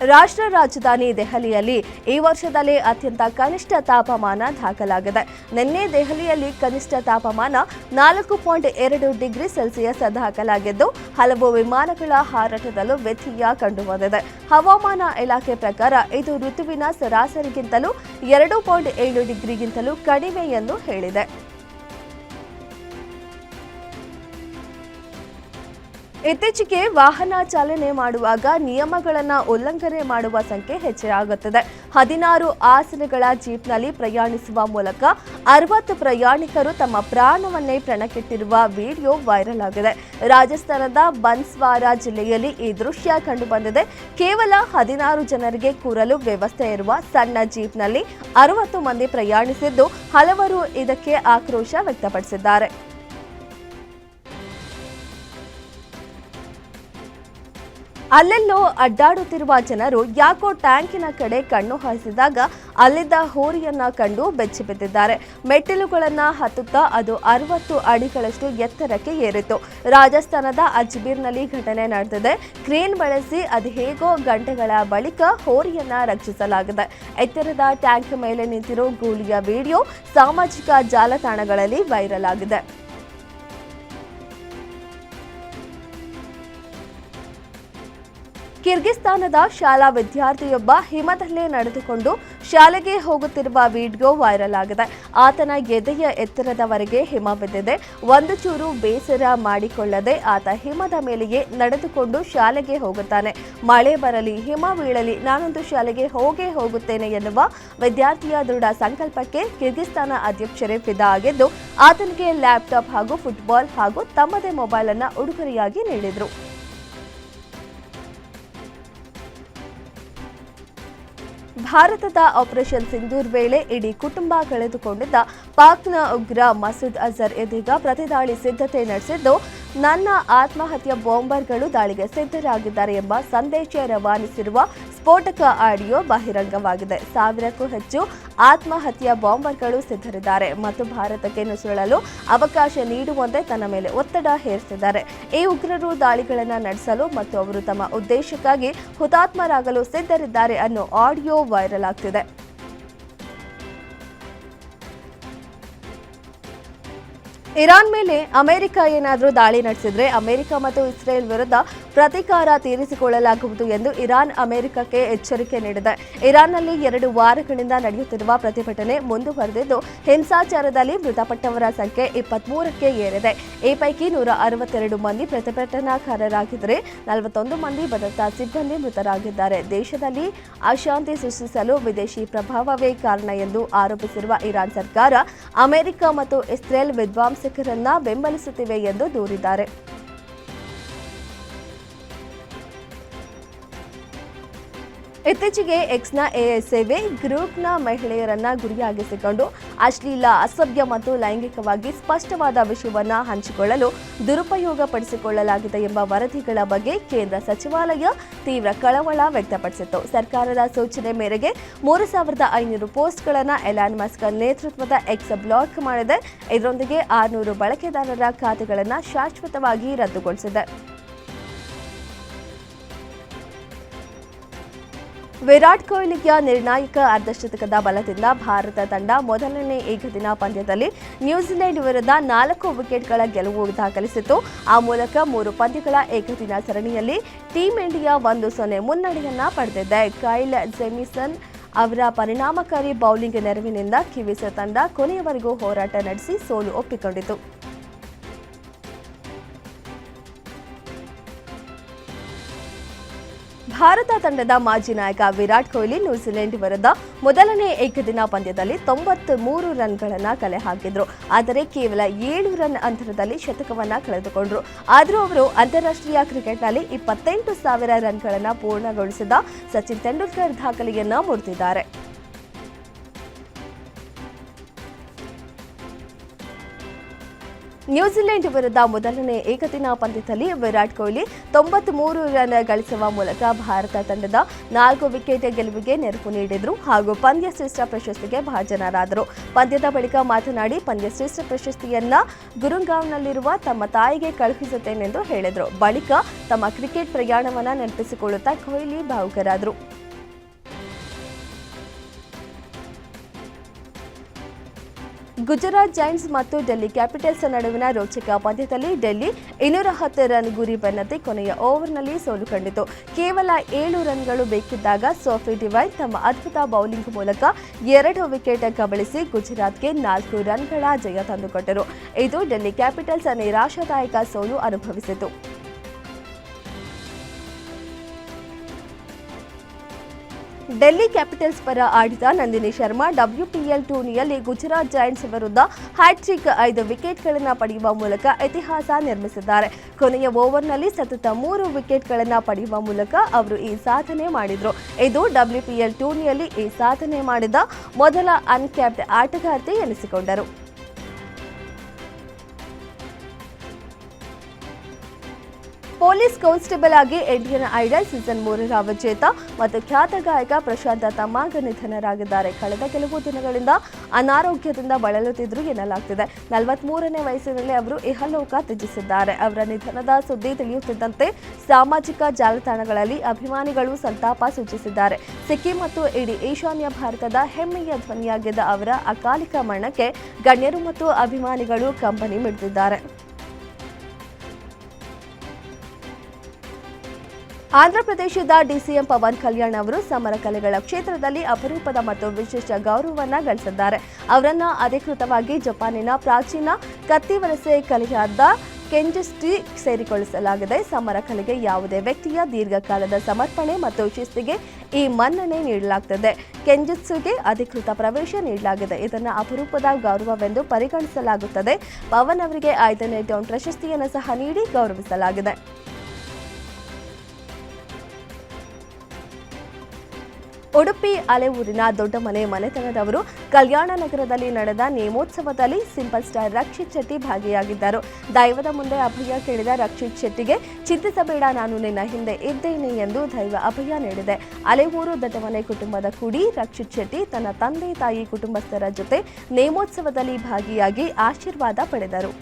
ರಾಷ್ಟ್ರ ರಾಜಧಾನಿ ದೆಹಲಿಯಲ್ಲಿ ಈ ವರ್ಷದಲ್ಲಿ ಅತ್ಯಂತ ಕನಿಷ್ಠ ತಾಪಮಾನ ದಾಖಲಾಗಿದೆ. ನಿನ್ನೆ ದೆಹಲಿಯಲ್ಲಿ ಕನಿಷ್ಠ ತಾಪಮಾನ ನಾಲ್ಕು ಪಾಯಿಂಟ್ ಎರಡು ಡಿಗ್ರಿ ಸೆಲ್ಸಿಯಸ್ ದಾಖಲಾಗಿದ್ದು, ಹಲವು ವಿಮಾನಗಳ ಹಾರಾಟದಲ್ಲೂ ವ್ಯತ್ಯಯ ಕಂಡುಬಂದಿದೆ. ಹವಾಮಾನ ಇಲಾಖೆ ಪ್ರಕಾರ ಇದು ಋತುವಿನ ಸರಾಸರಿಗಿಂತಲೂ ಎರಡು ಪಾಯಿಂಟ್ ಏಳು ಡಿಗ್ರಿಗಿಂತಲೂ ಕಡಿಮೆ ಎಂದು ಹೇಳಿದೆ. ಇತ್ತೀಚೆಗೆ ವಾಹನ ಚಾಲನೆ ಮಾಡುವಾಗ ನಿಯಮಗಳನ್ನು ಉಲ್ಲಂಘನೆ ಮಾಡುವ ಸಂಖ್ಯೆ ಹೆಚ್ಚಾಗುತ್ತದೆ ಹದಿನಾರು ಆಸನಗಳ ಜೀಪ್ನಲ್ಲಿ ಪ್ರಯಾಣಿಸುವ ಮೂಲಕ ಅರವತ್ತು ಪ್ರಯಾಣಿಕರು ತಮ್ಮ ಪ್ರಾಣವನ್ನೇ ಪ್ರಣಕ್ಕಿಟ್ಟಿರುವ ವಿಡಿಯೋ ವೈರಲ್ ಆಗಿದೆ. ರಾಜಸ್ಥಾನದ ಬನ್ಸ್ವಾರ ಜಿಲ್ಲೆಯಲ್ಲಿ ಈ ದೃಶ್ಯ ಕಂಡುಬಂದಿದೆ. ಕೇವಲ ಹದಿನಾರು ಜನರಿಗೆ ಕೂರಲು ವ್ಯವಸ್ಥೆ ಇರುವ ಸಣ್ಣ ಜೀಪ್ನಲ್ಲಿ ಅರವತ್ತು ಮಂದಿ ಪ್ರಯಾಣಿಸಿದ್ದು ಹಲವರು ಇದಕ್ಕೆ ಆಕ್ರೋಶ ವ್ಯಕ್ತಪಡಿಸಿದ್ದಾರೆ. ಅಲ್ಲೆಲ್ಲೋ ಅಡ್ಡಾಡುತ್ತಿರುವ ಜನರು ಯಾಕೋ ಟ್ಯಾಂಕಿನ ಕಡೆ ಕಣ್ಣು ಹಾಯಿಸಿದಾಗ ಅಲ್ಲಿದ್ದ ಹೋರಿಯನ್ನ ಕಂಡು ಬೆಚ್ಚಿ ಬಿದ್ದಿದ್ದಾರೆ. ಮೆಟ್ಟಿಲುಗಳನ್ನ ಹತ್ತುತ್ತಾ ಅದು ಅರವತ್ತು ಅಡಿಗಳಷ್ಟು ಎತ್ತರಕ್ಕೆ ಏರಿತು. ರಾಜಸ್ಥಾನದ ಅಜ್ಮೀರ್ನಲ್ಲಿ ಘಟನೆ ನಡೆದಿದೆ. ಕ್ರೇನ್ ಬಳಸಿ ಅದು ಹೇಗೋ ಗಂಟೆಗಳ ಬಳಿಕ ಹೋರಿಯನ್ನ ರಕ್ಷಿಸಲಾಗಿದೆ. ಎತ್ತರದ ಟ್ಯಾಂಕ್ ಮೇಲೆ ನಿಂತಿರೋ ಗೂಳಿಯ ವಿಡಿಯೋ ಸಾಮಾಜಿಕ ಜಾಲತಾಣಗಳಲ್ಲಿ ವೈರಲ್ ಆಗಿದೆ. ಕಿರ್ಗಿಸ್ತಾನದ ಶಾಲಾ ವಿದ್ಯಾರ್ಥಿಯೊಬ್ಬ ಹಿಮದಲ್ಲೇ ನಡೆದುಕೊಂಡು ಶಾಲೆಗೆ ಹೋಗುತ್ತಿರುವ ವಿಡಿಯೋ ವೈರಲ್ ಆಗಿದೆ. ಆತನ ಎದೆಯ ಎತ್ತರದವರೆಗೆ ಹಿಮ ಬಿದ್ದಿದೆ. ಒಂದು ಚೂರು ಬೇಸರ ಮಾಡಿಕೊಳ್ಳದೆ ಆತ ಹಿಮದ ಮೇಲೆಯೇ ನಡೆದುಕೊಂಡು ಶಾಲೆಗೆ ಹೋಗುತ್ತಾನೆ. ಮಳೆ ಬರಲಿ, ಹಿಮ ಬೀಳಲಿ, ನಾನೊಂದು ಶಾಲೆಗೆ ಹೋಗೇ ಹೋಗುತ್ತೇನೆ ಎನ್ನುವ ವಿದ್ಯಾರ್ಥಿಯ ದೃಢ ಸಂಕಲ್ಪಕ್ಕೆ ಕಿರ್ಗಿಸ್ತಾನ ಅಧ್ಯಕ್ಷರೇ ಫಿದಾ ಆಗಿದ್ದು, ಆತನಿಗೆ ಲ್ಯಾಪ್ಟಾಪ್ ಹಾಗೂ ಫುಟ್ಬಾಲ್ ಹಾಗೂ ತಮ್ಮದೇ ಮೊಬೈಲ್ ಅನ್ನು ಉಡುಗೊರೆಯಾಗಿ ನೀಡಿದರು. ಭಾರತದ ಆಪರೇಷನ್ ಸಿಂಧೂರ್ ವೇಳೆ ಇಡೀ ಕುಟುಂಬ ಕಳೆದುಕೊಂಡಿದ್ದ ಪಾಕ್ನ ಉಗ್ರ ಮಸೂದ್ ಅಜರ್ ಇದೀಗ ಪ್ರತಿದಾಳಿ ಸಿದ್ಧತೆ ನಡೆಸಿದ್ದು ನನ್ನ ಆತ್ಮಹತ್ಯೆ ಬಾಂಬರ್ಗಳು ದಾಳಿಗೆ ಸಿದ್ಧರಾಗಿದ್ದಾರೆ ಎಂಬ ಸಂದೇಶ ರವಾನಿಸಿರುವ ಸ್ಫೋಟಕ ಆಡಿಯೋ ಬಹಿರಂಗವಾಗಿದೆ. ಸಾವಿರಕ್ಕೂ ಹೆಚ್ಚು ಆತ್ಮಹತ್ಯೆ ಬಾಂಬರ್ಗಳು ಸಿದ್ಧರಿದ್ದಾರೆ. ಮತ್ತು ಭಾರತಕ್ಕೆ ನುಸುಳಲು ಅವಕಾಶ ನೀಡುವಂತೆ ತನ್ನ ಮೇಲೆ ಒತ್ತಡ ಹೇರಿಸಿದ್ದಾರೆ. ಈ ಉಗ್ರರು ದಾಳಿಗಳನ್ನು ನಡೆಸಲು ಮತ್ತು ಅವರು ತಮ್ಮ ಉದ್ದೇಶಕ್ಕಾಗಿ ಹುತಾತ್ಮರಾಗಲು ಸಿದ್ಧರಿದ್ದಾರೆ ಅನ್ನೋ ಆಡಿಯೋ ವೈರಲ್ ಆಗ್ತಿದೆ. ಇರಾನ್ ಮೇಲೆ ಅಮೆರಿಕ ಏನಾದರೂ ದಾಳಿ ನಡೆಸಿದ್ರೆ ಅಮೆರಿಕ ಮತ್ತು ಇಸ್ರೇಲ್ ವಿರುದ್ಧ ಪ್ರತೀಕಾರ ತೀರಿಸಿಕೊಳ್ಳಲಾಗುವುದು ಎಂದು ಇರಾನ್ ಅಮೆರಿಕಕ್ಕೆ ಎಚ್ಚರಿಕೆ ನೀಡಿದೆ. ಇರಾನ್ನಲ್ಲಿ ಎರಡು ವಾರಗಳಿಂದ ನಡೆಯುತ್ತಿರುವ ಪ್ರತಿಭಟನೆ ಮುಂದುವರೆದಿದ್ದು, ಹಿಂಸಾಚಾರದಲ್ಲಿ ಮೃತಪಟ್ಟವರ ಸಂಖ್ಯೆ ಇಪ್ಪತ್ಮೂರಕ್ಕೆ ಏರಿದೆ. ಈ ಪೈಕಿ ನೂರ ಅರವತ್ತೆರಡು ಮಂದಿ ಪ್ರತಿಭಟನಾಕಾರರಾಗಿದ್ದರೆ, ನಲವತ್ತೊಂದು ಮಂದಿ ಭದ್ರತಾ ಸಿಬ್ಬಂದಿ ಮೃತರಾಗಿದ್ದಾರೆ. ದೇಶದಲ್ಲಿ ಅಶಾಂತಿ ಸೃಷ್ಟಿಸಲು ವಿದೇಶಿ ಪ್ರಭಾವವೇ ಕಾರಣ ಎಂದು ಆರೋಪಿಸಿರುವ ಇರಾನ್ ಸರ್ಕಾರ, ಅಮೆರಿಕ ಮತ್ತು ಇಸ್ರೇಲ್ ವಿದ್ವಾಂಸಕರನ್ನ ಬೆಂಬಲಿಸುತ್ತಿವೆ ಎಂದು ದೂರಿದ್ದಾರೆ. ಇತ್ತೀಚೆಗೆ ಎಕ್ಸ್ನ ಎಎಸ್ಎವೆ ಗ್ರೂಪ್ನ ಮಹಿಳೆಯರನ್ನ ಗುರಿಯಾಗಿಸಿಕೊಂಡು ಅಶ್ಲೀಲ, ಅಸಭ್ಯ ಮತ್ತು ಲೈಂಗಿಕವಾಗಿ ಸ್ಪಷ್ಟವಾದ ವಿಷಯವನ್ನ ಹಂಚಿಕೊಳ್ಳಲು ದುರುಪಯೋಗ ಪಡಿಸಿಕೊಳ್ಳಲಾಗಿದೆ ಎಂಬ ವರದಿಗಳ ಬಗ್ಗೆ ಕೇಂದ್ರ ಸಚಿವಾಲಯ ತೀವ್ರ ಕಳವಳ ವ್ಯಕ್ತಪಡಿಸಿತ್ತು. ಸರ್ಕಾರದ ಸೂಚನೆ ಮೇರೆಗೆ ಮೂರು ಸಾವಿರದ ಐನೂರು ಪೋಸ್ಟ್ಗಳನ್ನು ಎಲಾನ್ ಮಸ್ಕ್ ನೇತೃತ್ವದ ಎಕ್ಸ್ ಬ್ಲಾಕ್ ಮಾಡಿದೆ. ಇದರೊಂದಿಗೆ ಆರುನೂರು ಬಳಕೆದಾರರ ಖಾತೆಗಳನ್ನು ಶಾಶ್ವತವಾಗಿ ರದ್ದುಗೊಳಿಸಿದೆ. ವಿರಾಟ್ ಕೊಹ್ಲಿಯ ನಿರ್ಣಾಯಕ ಅರ್ಧಶತಕದ ಬಲದಿಂದ ಭಾರತ ತಂಡ ಮೊದಲನೇ ಏಕದಿನ ಪಂದ್ಯದಲ್ಲಿ ನ್ಯೂಜಿಲೆಂಡ್ ವಿರುದ್ಧ ನಾಲ್ಕು ವಿಕೆಟ್ಗಳ ಗೆಲುವು ದಾಖಲಿಸಿತು ಆ ಮೂಲಕ ಮೂರು ಪಂದ್ಯಗಳ ಏಕದಿನ ಸರಣಿಯಲ್ಲಿ ಟೀಂ ಇಂಡಿಯಾ ಒಂದು ಸೊನ್ನೆ ಮುನ್ನಡೆಯನ್ನ ಪಡೆದಿದೆ. ಕೈಲ್ ಜೆಮಿಸನ್ ಅವರ ಪರಿಣಾಮಕಾರಿ ಬೌಲಿಂಗ್ ನೆರವಿನಿಂದ ಕಿವೀಸ್ ತಂಡ ಕೊನೆಯವರೆಗೂ ಹೋರಾಟ ನಡೆಸಿ ಸೋಲು ಒಪ್ಪಿಕೊಂಡಿತು. ಭಾರತ ತಂಡದ ಮಾಜಿ ನಾಯಕ ವಿರಾಟ್ ಕೊಹ್ಲಿ ನ್ಯೂಜಿಲೆಂಡ್ ವಿರುದ್ಧ ಮೊದಲನೇ ಏಕದಿನ ಪಂದ್ಯದಲ್ಲಿ ತೊಂಬತ್ತ್ ಮೂರು ರನ್ಗಳನ್ನು ಕಲೆ ಹಾಕಿದ್ರು. ಆದರೆ ಕೇವಲ ಏಳು ರನ್ ಅಂತರದಲ್ಲಿ ಶತಕವನ್ನು ಕಳೆದುಕೊಂಡ್ರು. ಆದರೂ ಅವರು ಅಂತಾರಾಷ್ಟ್ರೀಯ ಕ್ರಿಕೆಟ್ನಲ್ಲಿ ಇಪ್ಪತ್ತೆಂಟು ಸಾವಿರ ರನ್ಗಳನ್ನು ಪೂರ್ಣಗೊಳಿಸಿದ ಸಚಿನ್ ತೆಂಡೂಲ್ಕರ್ ದಾಖಲೆಯನ್ನು ಮುರಿದಿದ್ದಾರೆ. ನ್ಯೂಜಿಲೆಂಡ್ ವಿರುದ್ಧ ಮೊದಲನೇ ಏಕದಿನ ಪಂದ್ಯದಲ್ಲಿ ವಿರಾಟ್ ಕೊಹ್ಲಿ ತೊಂಬತ್ಮೂರು ರನ್ ಗಳಿಸುವ ಮೂಲಕ ಭಾರತ ತಂಡದ ನಾಲ್ಕು ವಿಕೆಟ್ ಗೆಲುವಿಗೆ ನೆರವು ನೀಡಿದರು ಹಾಗೂ ಪಂದ್ಯ ಶ್ರೇಷ್ಠ ಪ್ರಶಸ್ತಿಗೆ ಭಾಜನರಾದರು. ಪಂದ್ಯದ ಬಳಿಕ ಮಾತನಾಡಿ, ಪಂದ್ಯ ಶ್ರೇಷ್ಠ ಪ್ರಶಸ್ತಿಯನ್ನ ಗುರುಗಾಂವ್ನಲ್ಲಿರುವ ತಮ್ಮ ತಾಯಿಗೆ ಕಳುಹಿಸುತ್ತೇನೆಂದು ಹೇಳಿದರು. ಬಳಿಕ ತಮ್ಮ ಕ್ರಿಕೆಟ್ ಪ್ರಯಾಣವನ್ನ ನೆನಪಿಸಿಕೊಳ್ಳುತ್ತಾ ಕೊಹ್ಲಿ ಭಾವುಕರಾದರು. ಗುಜರಾತ್ ಜೈಂಟ್ಸ್ ಮತ್ತು ಡೆಲ್ಲಿ ಕ್ಯಾಪಿಟಲ್ಸ್ ನಡುವಿನ ರೋಚಕ ಪಂದ್ಯದಲ್ಲಿ ಡೆಲ್ಲಿ ಇನ್ನೂರ ಹತ್ತು ರನ್ ಗುರಿ ಬೆನ್ನತೆ ಕೊನೆಯ ಓವರ್ನಲ್ಲಿ ಸೋಲು ಕಂಡಿತು. ಕೇವಲ ಏಳು ರನ್ಗಳು ಬೇಕಿದ್ದಾಗ ಸೋಫಿ ಡಿವೈನ್ ತಮ್ಮ ಅದ್ಭುತ ಬೌಲಿಂಗ್ ಮೂಲಕ ಎರಡು ವಿಕೆಟ್ ಕಬಳಿಸಿ ಗುಜರಾತ್ಗೆ ನಾಲ್ಕು ರನ್ಗಳ ಜಯ ತಂದುಕೊಟ್ಟರು. ಇದು ಡೆಲ್ಲಿ ಕ್ಯಾಪಿಟಲ್ಸ್ ನಿರಾಶಾದಾಯಕ ಸೋಲು ಅನುಭವಿಸಿತು. ಡೆಲ್ಲಿ ಕ್ಯಾಪಿಟಲ್ಸ್ ಪರ ಆಡಿದ ನಂದಿನಿ ಶರ್ಮಾ ಡಬ್ಲ್ಯೂಪಿಎಲ್ ಟೂರ್ನಿಯಲ್ಲಿ ಗುಜರಾತ್ ಜೈಂಟ್ಸ್ ವಿರುದ್ಧ ಹ್ಯಾಟ್ರಿಕ್ ಐದು ವಿಕೆಟ್ಗಳನ್ನು ಪಡೆಯುವ ಮೂಲಕ ಇತಿಹಾಸ ನಿರ್ಮಿಸಿದ್ದಾರೆ. ಕೊನೆಯ ಓವರ್ನಲ್ಲಿ ಸತತ ಮೂರು ವಿಕೆಟ್ಗಳನ್ನು ಪಡೆಯುವ ಮೂಲಕ ಅವರು ಈ ಸಾಧನೆ ಮಾಡಿದರು. ಇದು ಡಬ್ಲ್ಯೂಪಿಎಲ್ ಟೂರ್ನಿಯಲ್ಲಿ ಈ ಸಾಧನೆ ಮಾಡಿದ ಮೊದಲ ಅನ್ಕ್ಯಾಪ್ಡ್ ಆಟಗಾರ್ತಿ ಎನಿಸಿಕೊಂಡರು. ಪೊಲೀಸ್ ಕಾನ್ಸ್ಟೇಬಲ್ ಆಗಿ ಇಂಡಿಯನ್ ಐಡಲ್ ಸೀಸನ್ ಮೂರರ ವಿಜೇತ ಮತ್ತು ಖ್ಯಾತ ಗಾಯಕ ಪ್ರಶಾಂತ ತಮ್ಮಾಗ ನಿಧನರಾಗಿದ್ದಾರೆ. ಕಳೆದ ಕೆಲವು ದಿನಗಳಿಂದ ಅನಾರೋಗ್ಯದಿಂದ ಬಳಲುತ್ತಿದ್ದರು ಎನ್ನಲಾಗ್ತಿದೆ. ನಲವತ್ಮೂರನೇ ವಯಸ್ಸಿನಲ್ಲಿ ಅವರು ಇಹಲೋಕ ತ್ಯಜಿಸಿದ್ದಾರೆ. ಅವರ ನಿಧನದ ಸುದ್ದಿ ತಿಳಿಯುತ್ತಿದ್ದಂತೆ ಸಾಮಾಜಿಕ ಜಾಲತಾಣಗಳಲ್ಲಿ ಅಭಿಮಾನಿಗಳು ಸಂತಾಪ ಸೂಚಿಸಿದ್ದಾರೆ. ಸಿಕ್ಕಿಂ ಮತ್ತು ಇಡೀ ಈಶಾನ್ಯ ಭಾರತದ ಹೆಮ್ಮೆಯ ಧ್ವನಿಯಾಗಿದ್ದ ಅವರ ಅಕಾಲಿಕ ಮರಣಕ್ಕೆ ಗಣ್ಯರು ಮತ್ತು ಅಭಿಮಾನಿಗಳು ಕಂಬನಿ ಮಿಡಿದಿದ್ದಾರೆ. ಆಂಧ್ರಪ್ರದೇಶದ ಡಿಸಿಎಂ ಪವನ್ ಕಲ್ಯಾಣ್ ಅವರು ಸಮರ ಕಲೆಗಳ ಕ್ಷೇತ್ರದಲ್ಲಿ ಅಪರೂಪದ ಮತ್ತು ವಿಶೇಷ ಗೌರವವನ್ನು ಗಳಿಸಿದ್ದಾರೆ. ಅವರನ್ನು ಅಧಿಕೃತವಾಗಿ ಜಪಾನಿನ ಪ್ರಾಚೀನ ಕತ್ತಿವಲಸೆ ಕಲೆಯಾದ ಕೆಂಜಸ್ಟಿ ಸೇರಿಕೊಳ್ಳಿಸಲಾಗಿದೆ. ಸಮರ ಕಲೆಗೆ ಯಾವುದೇ ವ್ಯಕ್ತಿಯ ದೀರ್ಘಕಾಲದ ಸಮರ್ಪಣೆ ಮತ್ತು ಶಿಸ್ತಿಗೆ ಈ ಮನ್ನಣೆ ನೀಡಲಾಗುತ್ತದೆ ಕೆಂಜುತ್ಸುಗೆ ಅಧಿಕೃತ ಪ್ರವೇಶ ನೀಡಲಾಗಿದೆ. ಇದನ್ನು ಅಪರೂಪದ ಗೌರವವೆಂದು ಪರಿಗಣಿಸಲಾಗುತ್ತದೆ. ಪವನ್ ಅವರಿಗೆ ಐದನೇ ಡೌನ್ ಪ್ರಶಸ್ತಿಯನ್ನು ಸಹ ನೀಡಿ ಗೌರವಿಸಲಾಗಿದೆ. ಉಡುಪಿ ಅಲೆಊರಿನ ದೊಡ್ಡಮನೆ ಮನೆತನದವರು ಕಲ್ಯಾಣ ನಗರದಲ್ಲಿ ನಡೆದ ನೇಮೋತ್ಸವದಲ್ಲಿ ಸಿಂಪಲ್ ಸ್ಟಾರ್ ರಕ್ಷಿತ್ ಶೆಟ್ಟಿ ಭಾಗಿಯಾಗಿದ್ದರು. ದೈವದ ಮುಂದೆ ಅಭಯ ಕೇಳಿದ ರಕ್ಷಿತ್ ಶೆಟ್ಟಿಗೆ, ಚಿಂತಿಸಬೇಡ, ನಾನು ನಿನ್ನ ಹಿಂದೆ ಇದ್ದೇನೆ ಎಂದು ದೈವ ಅಭಯ ನೀಡಿದೆ. ಅಲೆಊರು ದೊಡ್ಡಮನೆ ಕುಟುಂಬದ ಕುಡಿ ರಕ್ಷಿತ್ ಶೆಟ್ಟಿ ತನ್ನ ತಂದೆ ತಾಯಿ ಕುಟುಂಬಸ್ಥರ ಜೊತೆ ನೇಮೋತ್ಸವದಲ್ಲಿ ಭಾಗಿಯಾಗಿ ಆಶೀರ್ವಾದ ಪಡೆದರು.